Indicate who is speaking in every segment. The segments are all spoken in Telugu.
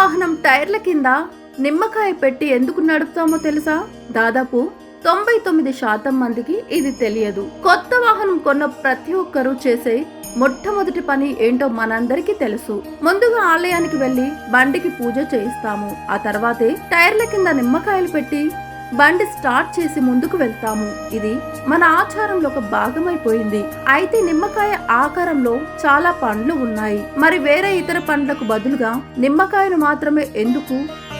Speaker 1: వాహనం టైర్ల కింద నిమ్మకాయ పెట్టి ఎందుకు నడుపుతామో తెలుసా? దాదాపు తొంభై తొమ్మిది శాతం మందికి ఇది తెలియదు. కొత్త వాహనం కొన్న ప్రతి ఒక్కరూ చేసే మొట్టమొదటి పని ఏంటో మనందరికీ తెలుసు. ముందుగా ఆలయానికి వెళ్ళి బండికి పూజ చేయిస్తాము. ఆ తర్వాతే టైర్ల కింద నిమ్మకాయలు పెట్టి బండి స్టార్ట్ చేసి ముందుకు వెళ్తాము. ఇది మన ఆచారంలో ఒక భాగమైపోయింది. అయితే నిమ్మకాయ ఆకారంలో చాలా పండ్లు ఉన్నాయి. మరి వేరే ఇతర పండ్లకు బదులుగా నిమ్మకాయను మాత్రమే ఎందుకు?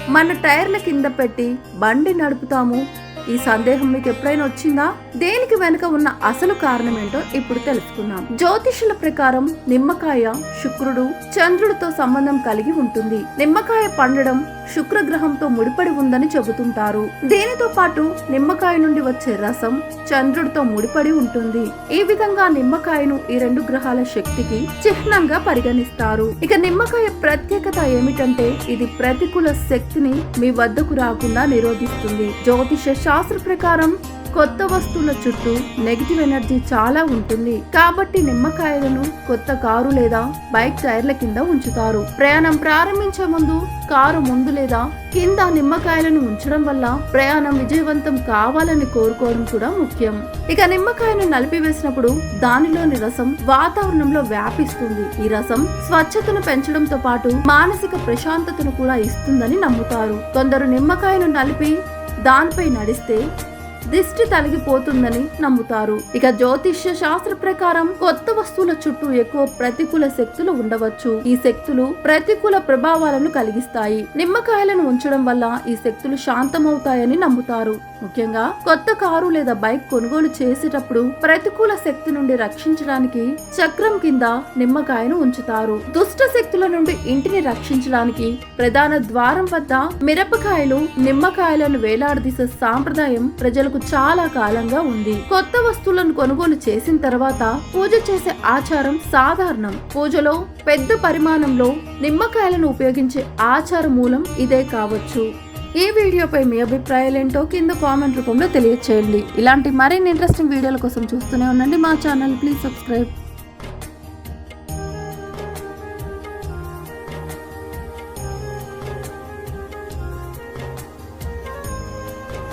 Speaker 1: మన టైర్ల కింద పెట్టి బండి నడుపుతాము? ఈ సందేహం మీకు ఎప్పుడైనా వచ్చిందా? దేనికి వెనుక ఉన్న అసలు కారణం ఏంటో ఇప్పుడు తెలుసుకుందాం. జ్యోతిషుల ప్రకారం నిమ్మకాయ శుక్రుడు చంద్రుడితో సంబంధం కలిగి ఉంటుంది. నిమ్మకాయ పండడం శుక్రగ్రహంతో ముడిపడి ఉందని చెబుతుంటారు. దీనితో పాటు నిమ్మకాయ నుండి వచ్చే రసం చంద్రుడితో ముడిపడి ఉంటుంది. ఈ విధంగా నిమ్మకాయను ఈ రెండు గ్రహాల శక్తికి చిహ్నంగా పరిగణిస్తారు. ఇక నిమ్మకాయ ప్రత్యేకత ఏమిటంటే ఇది ప్రతికూల శక్తిని మీ వద్దకు రాకుండా నిరోధిస్తుంది. జ్యోతిష శాస్త్ర ప్రకారం కొత్త వస్తువుల చుట్టూ నెగిటివ్ ఎనర్జీ చాలా ఉంటుంది. కాబట్టి నిమ్మకాయలను కొత్త కారు లేదా బైక్ టైర్ల కింద ఉంచుతారు. ప్రయాణం ప్రారంభించే ముందు కారు ముందు లేదా కింద నిమ్మకాయలను ఉంచడం వల్ల ప్రయాణం విజయవంతం కావాలని కోరుకోవడం కూడా ముఖ్యం. ఇక నిమ్మకాయను నలిపివేసినప్పుడు దానిలోని రసం వాతావరణంలో వ్యాపిస్తుంది. ఈ రసం స్వచ్ఛతను పెంచడంతో పాటు మానసిక ప్రశాంతతను కూడా ఇస్తుందని నమ్ముతారు. కొందరు నిమ్మకాయను నలిపి దానిపై నడిస్తే దిష్టి తొలగిపోతుందని నమ్ముతారు. ఇక జ్యోతిష్య శాస్త్ర ప్రకారం కొత్త వస్తువుల చుట్టూ ఎక్కువ ప్రతికూల శక్తులు ఉండవచ్చు. ఈ శక్తులు ప్రతికూల ప్రభావాలను కలిగిస్తాయి. నిమ్మకాయలను ఉంచడం వల్ల ఈ శక్తులు శాంతమవుతాయని నమ్ముతారు. ముఖ్యంగా కొత్త కారు లేదా బైక్ కొనుగోలు చేసేటప్పుడు ప్రతికూల శక్తి నుండి రక్షించడానికి చక్రం కింద నిమ్మకాయను ఉంచుతారు. దుష్ట శక్తుల నుండి ఇంటిని రక్షించడానికి ప్రధాన ద్వారం వద్ద మిరపకాయలు నిమ్మకాయలను వేలాడదీసే సాంప్రదాయం ప్రజలు ప్రజలకు చాలా కాలంగా ఉంది. కొత్త వస్తువులను కొనుగోలు చేసిన తర్వాత పూజ చేసే ఆచారం సాధారణం. పూజలో పెద్ద పరిమాణంలో నిమ్మకాయలను ఉపయోగించే ఆచార మూలం ఇదే కావచ్చు. ఈ వీడియోపై మీ అభిప్రాయాలు ఏంటో కింద కామెంట్ రూపంలో తెలియచేయండి. ఇలాంటి మరిన్ని ఇంట్రెస్టింగ్ వీడియోల కోసం చూస్తూనే ఉండండి మా ఛానల్. Please subscribe